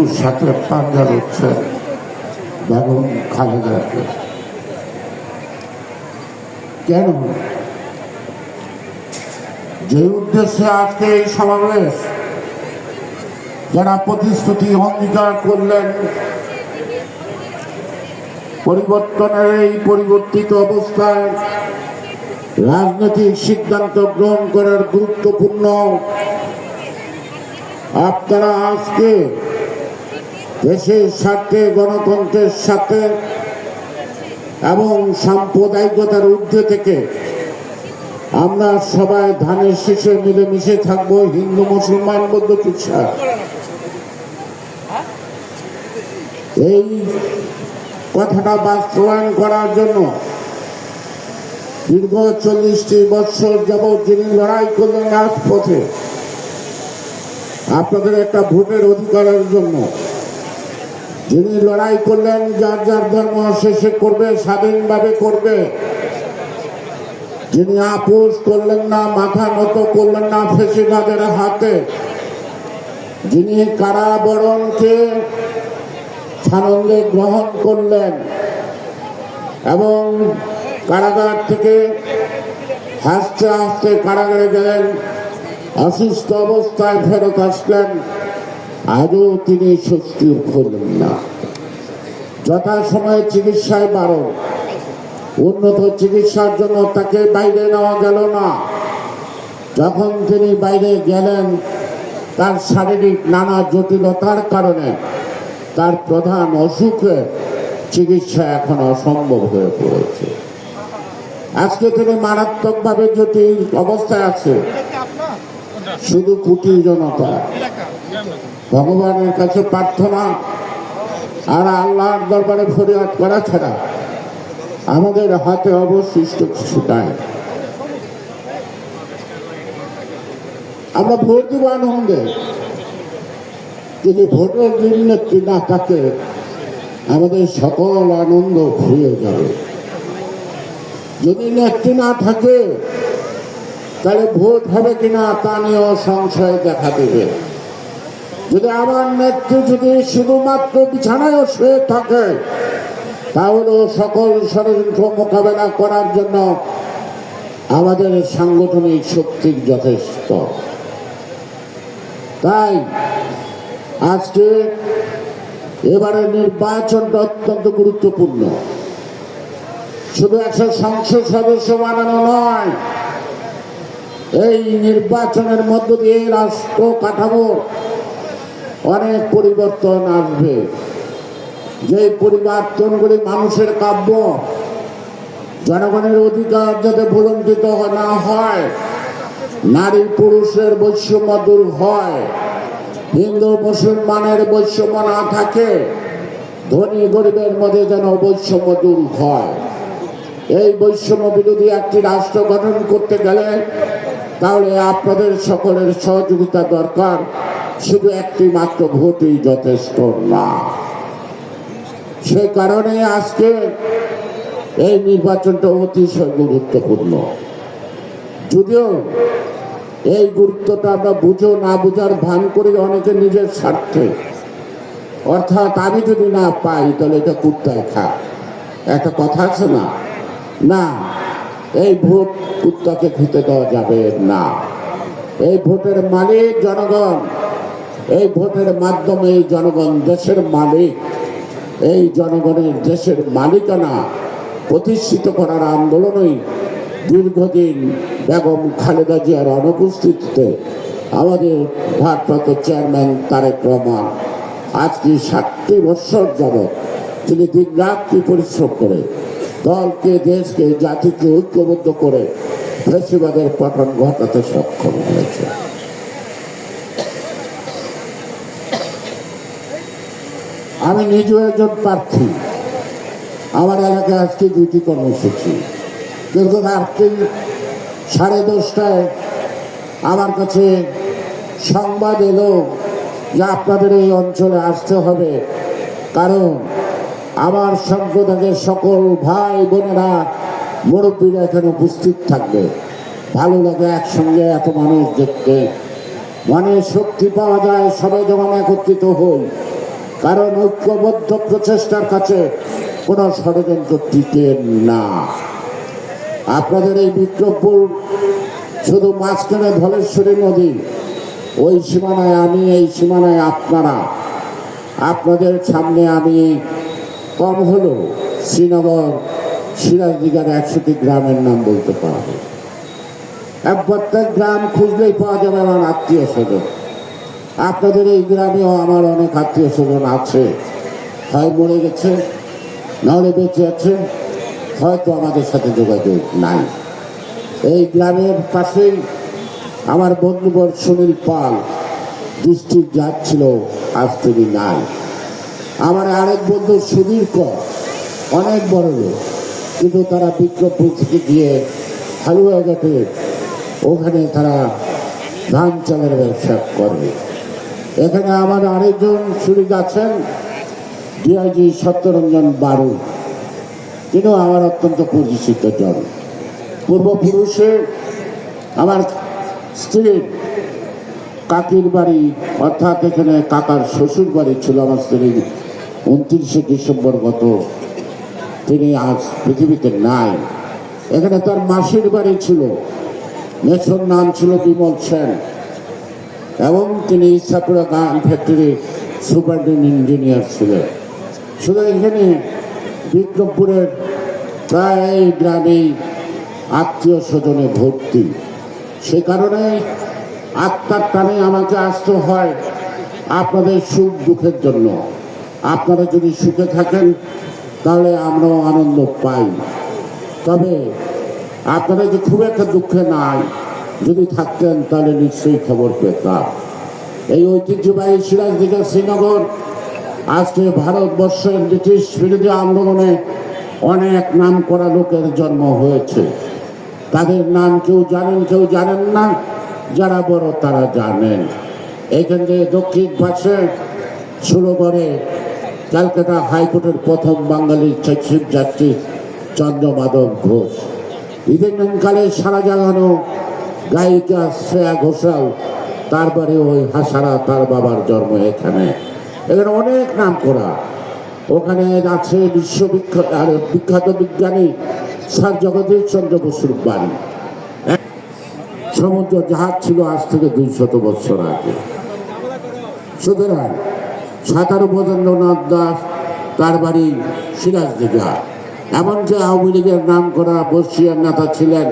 মৃত্যুর সাথে পাঞ্জা হচ্ছে বেগম খালেদাকে। কেন? যে উদ্দেশ্যে আজকে এই সমাবেশ যারা প্রতিশ্রুতি অঙ্গীকার করলেন, পরিবর্তনের এই পরিবর্তিত অবস্থায় রাজনৈতিক সিদ্ধান্ত গ্রহণ করার গুরুত্বপূর্ণ আপনারা আজকে দেশের স্বার্থে, গণতন্ত্রের সাথে এবং সাম্প্রদায়িকতার ঊর্ধ্বে থেকে আমরা সবাই ধানের শীষে মিলেমিশে থাকব, হিন্দু, মুসলমান বৌদ্ধ খ্রিস্টান এই কথাটা বাস্তবায়ন করার জন্য দীর্ঘ চল্লিশটি বছর যাবৎ যিনি লড়াই করলেন রাজপথে, আপনাদের একটা ভোটের অধিকারের জন্য যিনি লড়াই করলেন, যার যার ধর্ম শেষে করবে, স্বাধীনভাবে করবে। যিনি আপোষ করলেন না, মাথা নত করলেন না, ফেসিবাদের হাতে। যিনি কারাবরণকে সানন্দে গ্রহণ করলেন এবং কারাগার থেকে হাসতে হাসতে কারাগারে গেলেন, অসুস্থ অবস্থায় ফেরত আসলেন। আজও তিনি স্বস্তি করলেন না। যথাসময়ে চিকিৎসায় বারণ। উন্নত চিকিৎসার জন্য তাকে বাইরে নেওয়া গেল না। যখন তিনি বাইরে গেলেন, তার শারীরিক নানা জটিলতার কারণে তার প্রধান অসুখে চিকিৎসা এখন অসম্ভব হয়ে পড়েছে। আজকে তিনি মারাত্মকভাবে জটিল অবস্থায় আছে। শুধু কুটির জনতা। ভগবানের কাছে প্রার্থনা আর আল্লাহর দরবারে ফরিয়াদ করা ছাড়া আমাদের হাতে অবশিষ্ট কিছু নাই। আমরা ভোট দিব আনন্দে যদি ভোটের দিন নেত্রী না থাকে, আমাদের সকল আনন্দ ফুরিয়ে যাবে। যদি নেত্রী না থাকে, তাহলে ভোট হবে কিনা তা নিয়েও সংশয় দেখা দেবে। যদি আমার নেত্রী যদি শুধুমাত্র বিছানায় শুয়ে থাকে তাহলেও সকল ষড়যন্ত্র মোকাবেলা করার জন্য আমাদের সাংগঠনিক শক্তির যথেষ্ট। তাই আজকে এবারে নির্বাচনটা অত্যন্ত গুরুত্বপূর্ণ। শুধু একশো সংসদ সদস্য বানানো নয়, এই নির্বাচনের মধ্য দিয়ে রাষ্ট্র কাঠামো অনেক পরিবর্তন আসবে। যে পরিবর্তনগুলি মানুষের কাব্য, জনগণের অধিকার যাতে ভুলণ্ঠিত না হয়, নারী পুরুষের বৈষম্য দূর হয়, হিন্দু মুসলমানের বৈষম্য না থাকে, ধনী গরিবের মধ্যে যেন বৈষম্য দূর হয়। এই বৈষম্য বিরোধী একটি রাষ্ট্র গঠন করতে গেলে তাহলে আপনাদের সকলের সহযোগিতা দরকার। শুধু একটি মাত্র ভোটই যথেষ্ট না। সে কারণে আজকে এই নির্বাচনটা অতিশয় গুরুত্বপূর্ণ। যদিও এই গুরুত্বটা আমরা বুঝো না বুঝার ভান করি অনেকে নিজের স্বার্থে। অর্থাৎ আমি যদি না পাই, তাহলে এটা কুত্তায় খা। একটা কথা আছে না? না, এই ভোট কুত্তাকে খেতে দেওয়া যাবে না। এই ভোটের মালিক জনগণ। এই ভোটের মাধ্যমে এই জনগণ দেশের মালিক, এই জনগণের দেশের মালিকানা প্রতিষ্ঠিত করার আন্দোলনই দীর্ঘদিন বেগম খালেদা জিয়ার অনুপস্থিতিতে আমাদের ভারপ্রাপ্ত চেয়ারম্যান তারেক রহমান আজকে ষাটটি বৎসর যাবৎ তিনি দিন রাত্রি পরিশ্রম করে দলকে, দেশকে, জাতিকে ঐক্যবদ্ধ করে ফেসিবাদের পতন ঘটাতে সক্ষম হয়েছে আমি নিজেও একজন প্রার্থী। আমার এলাকায় আজকে দুটি কর্মসূচি। দীর্ঘ রাত্রি সাড়ে দশটায় আমার কাছে সংবাদ এলো যে আপনাদের এই অঞ্চলে আসতে হবে। কারণ আমার সম্প্রদায়ের সকল ভাই বোনেরা মুরব্বীরা এখানে উপস্থিত থাকবে। ভালো লাগে একসঙ্গে এত মানুষ দেখতে। মনে শক্তি পাওয়া যায়, সবাই যখন একত্রিত হই। কারণ ঐক্যবদ্ধ প্রচেষ্টার কাছে কোনো ষড়যন্ত্র টিকে না। আপনাদের এই বিক্রমপুর শুধু মাঝখানে ধলেশ্বরী নদী, ওই সীমানায় আমি, এই সীমানায় আপনারা। আপনাদের সামনে আমি কম হলো শ্রীনগর সিরাজদিগার একশোটি গ্রামের নাম বলতে পারব। প্রত্যেক গ্রাম খুঁজলেই পাওয়া যাবে আমার আত্মীয় স্বজন। আপনাদের এই গ্রামেও আমার অনেক আত্মীয় স্বজন আছে। হয় মরে গেছে নাহলে বেঁচে আছে হয়তো আমাদের সাথে যোগাযোগ নাই। এই গ্রামের পাশেই আমার বন্ধুবর সুনীল পাল ডিস্ট্রিক্ট যাচ্ছিল আজ তিনি নাই। আমার আরেক বন্ধু সুধীর কর, অনেক বড় লোক, কিন্তু তারা বিক্রমপুর থেকে গিয়ে হালুয়াঘাটে ওখানে তারা ধান চালের ব্যবসা করবে এখানে আমার আরেকজন সুরিদ আছেন ডিআইজি সত্যরঞ্জন বারু। তিনিও আমার অত্যন্ত পরিচিত জন। পূর্বপুরুষে আমার স্ত্রীর কাকির বাড়ি, অর্থাৎ এখানে কাকার শ্বশুর বাড়ি ছিল আমার স্ত্রীর উনত্রিশে ডিসেম্বর গত। তিনি আজ পৃথিবীতে নাই। এখানে তার মাসির বাড়ি ছিল। মেছর নাম ছিল বিমল সেন। এবং তিনি ইচ্ছাপুরা গান ফ্যাক্টরি সুপারিনটেন্ডেন্ট ইঞ্জিনিয়ার ছিলেন। শুধু এখানে বিক্রমপুরের প্রায় গ্রামেই আত্মীয় স্বজনে ভর্তি। সে কারণে আত্মার টানে আমাকে আসতে হয় আপনাদের সুখ দুঃখের জন্য। আপনারা যদি সুখে থাকেন, তাহলে আমরাও আনন্দ পাই। তবে আপনারা যে খুব একটা দুঃখে নাই যদি থাকতেন, তাহলে নিশ্চয়ই খবর পেতাম। এই ঐতিহ্যবাহী সিরাজ দিকে শ্রীনগর, আজকে ভারতবর্ষের ব্রিটিশ বিরোধী আন্দোলনে অনেক নাম করা লোকের জন্ম হয়েছে। তাদের নাম কেউ জানেন কেউ জানেন না, যারা বড় তারা জানেন। এখান থেকে দক্ষিণ পাশে শুরু করে ক্যালকাটা হাইকোর্টের প্রথম বাঙালি চিফ জাস্টিস চন্দ্রমাধব ঘোষ। ইদানিংকালে সারা জাগানো গায়িকা শ্রেয়া ঘোষাল তারপরে ওই হাসারা, তার বাবার জন্ম এখানে। এখানে অনেক নাম করা। ওখানে আছে বিশ্ববিখ্যাত, আর বিখ্যাত বিজ্ঞানী স্যার জগদীশ চন্দ্র বসুর বাড়ি। সমুদ্র জাহাজ ছিল আজ থেকে দুই শত বছর আগে। সুতরাং সাঁতার উপেন্দ্রনাথ দাস, তার বাড়ি সিরাজ দিঘা এমনকি আওয়ামী লীগের নাম করা বর্ষিয়ার নেতা ছিলেন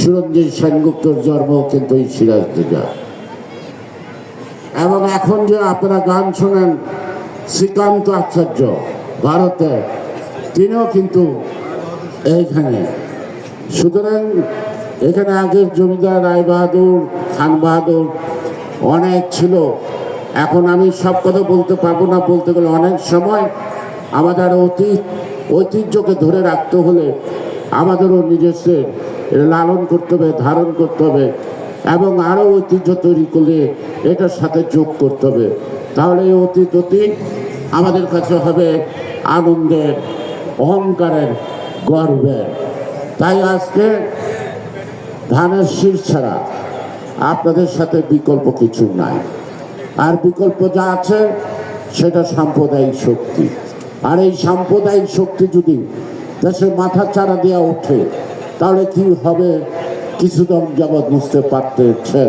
সুরঞ্জিত সেনগুপ্তর জন্ম কিন্তু এই সিরাজ দিঘা এবং এখন যে আপনারা গান শোনেন, শ্রীকান্ত আচার্য, ভারতে, তিনিও কিন্তু এইখানে। সুতরাং এখানে আগের জমিদার রায় বাহাদুর খান বাহাদুর অনেক ছিল। এখন আমি সব কথা বলতে পারব না, বলতে গেলে অনেক সময় আমাদের অতীত, ঐতিহ্যকে ধরে রাখতে হলে আমাদেরও নিজস্বের লালন করতে হবে, ধারণ করতে হবে, এবং আরও ঐতিহ্য তৈরি করলে এটার সাথে যোগ করতে হবে। তাহলে এই অতীত অতীত আমাদের কাছে হবে আনন্দের, অহংকারের গর্বের তাই আজকে ধানের শীষ ছাড়া আপনাদের সাথে বিকল্প কিছু নাই। আর বিকল্প যা আছে, সেটা সাম্প্রদায়িক শক্তি। আর এই সাম্প্রদায়িক শক্তি যদি দেশের মাথা চারা দেওয়া ওঠে তাহলে কি হবে? কিছুদিন যাবৎ বুঝতে পারতেছেন।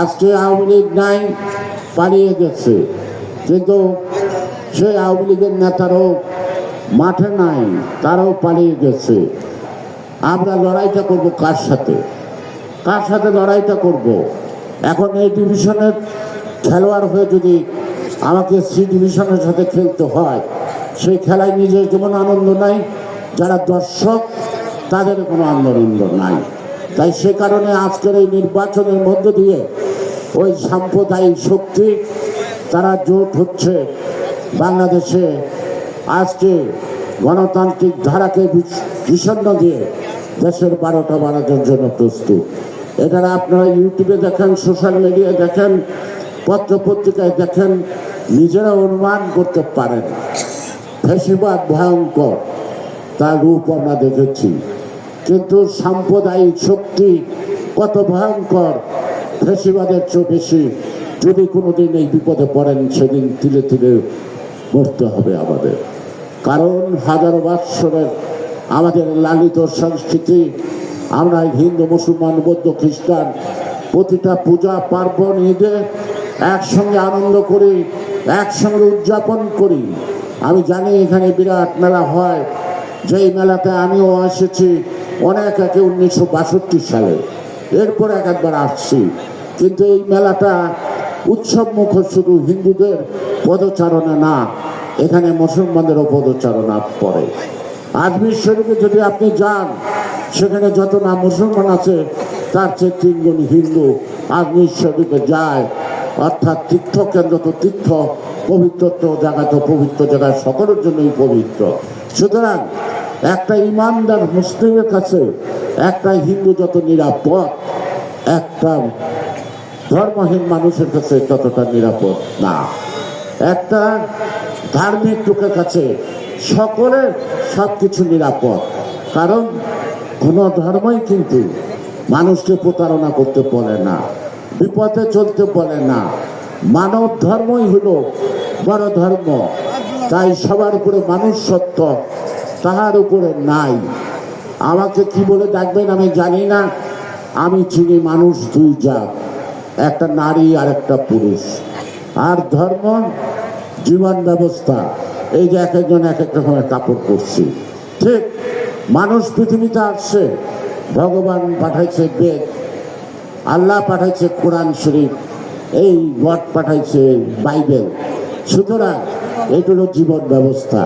আজকে আওয়ামী লীগ নাই, পালিয়ে গেছে। কিন্তু সেই আওয়ামী লীগের নেতারাও মাঠে নাই, তারাও পালিয়ে গেছে। আমরা লড়াইটা করব কার সাথে? কার সাথে লড়াইটা করব? এখন এই ডিভিশনের খেলোয়াড় হয়ে যদি আমাকে সি ডিভিশনের সাথে খেলতে হয়, সেই খেলায় নিজের যেমন আনন্দ নাই, যারা দর্শক তাদের কোনো আনন্দ নাই। তাই সে কারণে আজকের এই নির্বাচনের মধ্য দিয়ে ওই সাম্প্রদায়িক শক্তি, তারা জোট হচ্ছে। বাংলাদেশে আজকে গণতান্ত্রিক ধারাকে বিষ- বিষণ্ণ দিয়ে দেশের বারোটা বাড়ানোর জন্য প্রস্তুত। এটা আপনারা ইউটিউবে দেখেন, সোশ্যাল মিডিয়ায় দেখেন পত্র পত্রিকায় দেখেন, নিজেরা অনুমান করতে পারেন। ফেসিবাদ ভয়ঙ্কর, তার রূপ আমরা দেখেছি। কিন্তু সাম্প্রদায়িক শক্তি কত ভয়ঙ্কর। ফেসিবাদের চেয়ে বেশি যদি কোনোদিন এই বিপদে পড়েন, সেদিন তিলে তিলে মরতে হবে আমাদের। কারণ হাজার বৎসরের আমাদের লালিত সংস্কৃতি, আমরা হিন্দু, মুসলমান, বৌদ্ধ, খ্রিস্টান, প্রতিটা পূজা, পার্বণ, ঈদে একসঙ্গে আনন্দ করি, একসঙ্গে উদযাপন করি। আমি জানি এখানে বিরাট মেলা হয়, যেই মেলাতে আমিও এসেছি অনেক একে উনিশশো সালে। এরপর এক একবার আসছি। কিন্তু এই মেলাটা উৎসব মুখ শুধু হিন্দুদের পদচারণা না, এখানে মুসলমানদেরও পদচারণা পড়ে। আজমির শরীফে যদি আপনি যান, সেখানে যত না মুসলমান আছে, তার চেয়ে তিনজন হিন্দু আজমির শরীফে যায়। অর্থাৎ তীর্থকেন্দ্র তো তীর্থ পবিত্র জায়গা তো পবিত্র জায়গা, সকলের জন্যই পবিত্র। সুতরাং একটা ইমানদার মুসলিমের কাছে একটা হিন্দু যত নিরাপদ, একটা ধর্মহীন মানুষের কাছে ততটা নিরাপদ না। একটা ধার্মিক লোকের কাছে সকলের সব কিছু নিরাপদ। কারণ কোনো ধর্মই কিন্তু মানুষকে প্রতারণা করতে পারে না বিপদে চলতে পারে না। মানব ধর্মই হলো বড় ধর্ম, তাই সবার উপরে মানুষ সত্য। তাহার উপরে নাই। আমাকে কি বলে ডাকবেন আমি জানি না। আমি চিনি মানুষ দুই জাত, একটা নারী আর একটা পুরুষ। আর ধর্ম, জীবন ব্যবস্থা, এই যে এক একজন এক এক রকমের কাপড় পরছি। ঠিক, মানুষ পৃথিবীতে আসছে, ভগবান পাঠাইছে বেদ, আল্লাহ পাঠাইছে কোরআন শরীফ, এই গড পাঠাইছে বাইবেল। সুতরাং এগুলো জীবন ব্যবস্থা।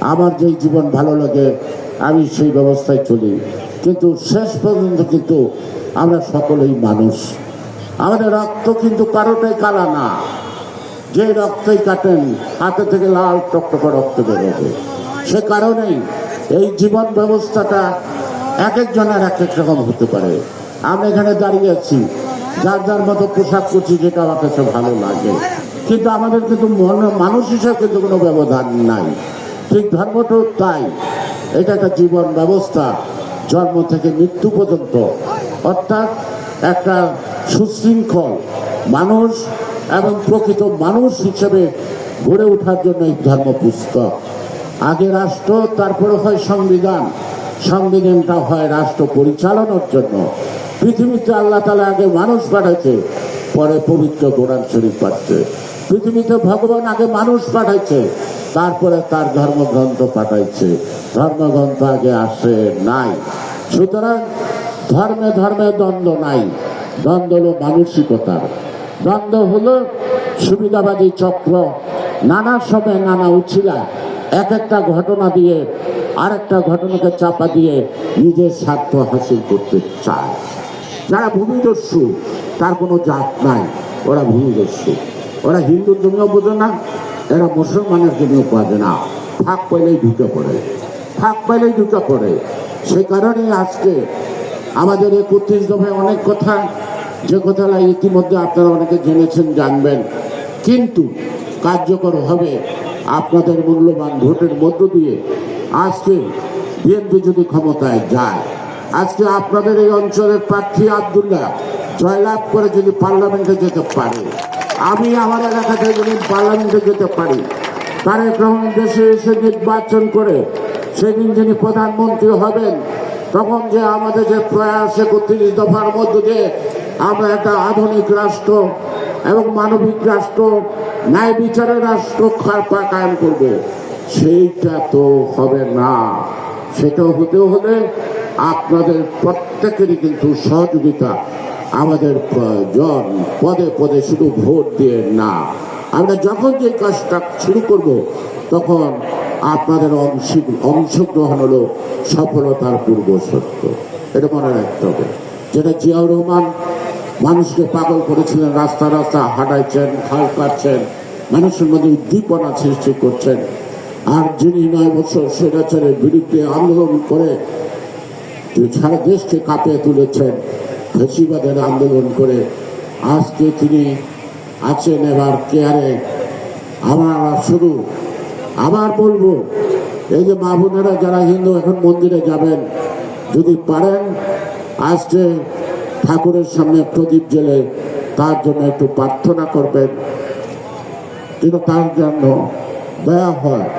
আমার যেই জীবন ভালো লাগে, আমি সেই ব্যবস্থায় চলি। কিন্তু শেষ পর্যন্ত কিন্তু আমরা সকলেই মানুষ। আমাদের রক্ত কিন্তু কারোটাই কালা না। যে রক্তই কাটেন, হাতে থেকে লাল টকটকে রক্ত বেরোবে। সে কারণেই এই জীবন ব্যবস্থাটা এক একজনের এক এক রকম হতে পারে। আমি এখানে দাঁড়িয়ে আছি। যার যার মতো পোশাক করছি যেটা আমার কাছে ভালো লাগে। কিন্তু আমাদের কিন্তু মানুষ হিসাবে কিন্তু কোনো ব্যবধান নাই। ঠিক ধর্মটাও তাই। এটা একটা জীবন ব্যবস্থা, জন্ম থেকে মৃত্যু পর্যন্ত। অর্থাৎ একটা সুশৃঙ্খল মানুষ এবং প্রকৃত মানুষ হিসেবে গড়ে ওঠার জন্য এই ধর্ম পুস্তক। আগে রাষ্ট্র, তারপরে হয় সংবিধান। সংবিধানটা হয় রাষ্ট্র পরিচালনার জন্য। পৃথিবীতে আল্লাহ তালা আগে মানুষ পাঠাইছে, পরে পবিত্র কোরআন শরীফ পাচ্ছে পৃথিবীতে ভগবান আগে মানুষ পাঠাইছে তারপরে তার ধর্মগ্রন্থ পাঠাইছে। ধর্মগ্রন্থ আগে আসে নাই। সুতরাং ধর্মে ধর্মে দ্বন্দ্ব নাই। দ্বন্দ্ব হলো মানসিকতার দ্বন্দ্ব হলো সুবিধাবাদী চক্র। নানা সময় নানা উছিলা। এক একটা ঘটনা দিয়ে আরেকটা ঘটনাকে চাপা দিয়ে নিজের স্বার্থ হাসিল করতে চায়। যারা ভূমিদস্যু, তার কোনো জাত নাই। ওরা ভূমিদস্যু। ওরা হিন্দুর জমিও বোঝে না। এরা মুসলমানের জন্য বোঝে না। ফাঁক পাইলেই ঢুকে পড়ে। ফাঁক পাইলেই ঢুকে পড়ে। সে কারণে আজকে আমাদের একত্রিশ দফায় অনেক কথা যে কথাটা ইতিমধ্যে আপনারা অনেকে জেনেছেন, জানবেন। কিন্তু কার্যকর হবে আপনাদের মূল্যবান ভোটের মধ্য দিয়ে আজকে বিএনপি যদি ক্ষমতায় যায়। আজকে আপনাদের এই অঞ্চলের প্রার্থী আবদুল্লাহ জয়লাভ করে যদি পার্লামেন্টে যেতে পারে আমি আমার এলাকা থেকে যদি পার্লামেন্টে যেতে পারি। তারেক রহমান দেশে এসে নির্বাচন করে সেদিন যিনি প্রধানমন্ত্রী হবেন, তখন যে আমাদের যে প্রয়াস একত্রিশ দফার মধ্য দিয়ে আমরা একটা আধুনিক রাষ্ট্র এবং মানবিক রাষ্ট্র, ন্যায় বিচারের রাষ্ট্র খারপা কায়েম করব। সেইটা তো হবে না। সেটা হতে হলে আপনাদের প্রত্যেকেরই কিন্তু সহযোগিতা আমাদের প্রয়োজন। পদে পদে শুধু ভোট দিয়ে না। আমরা যখন যে কাজটা শুরু করব, তখন আপনাদের অংশ অংশগ্রহণ হলো সফলতার পূর্ব সত্য। এটা মনে রাখতে হবে। যেটা জিয়াউর রহমান মানুষকে পাগল করেছিলেন, রাস্তা রাস্তা হাঁটাইছেন খাল কাটছেন, মানুষের মধ্যে উদ্দীপনা সৃষ্টি করছেন। আর যিনি নয় বছর স্বৈরাচারের বিরুদ্ধে আন্দোলন করে সারা দেশকে কাঁপিয়ে তুলেছেন। ফেসিবাদের আন্দোলন করে আজকে তিনি আছেন এবার কেয়ারে। আমরা শুধু, আবার বলব, এই যে মা বোনেরা যারা হিন্দু, এখন মন্দিরে যাবেন, যদি পারেন, আজকে ঠাকুরের সামনে প্রদীপ জেলে তার জন্য একটু প্রার্থনা করবেন। কিন্তু তার জন্য দেয়া হয়।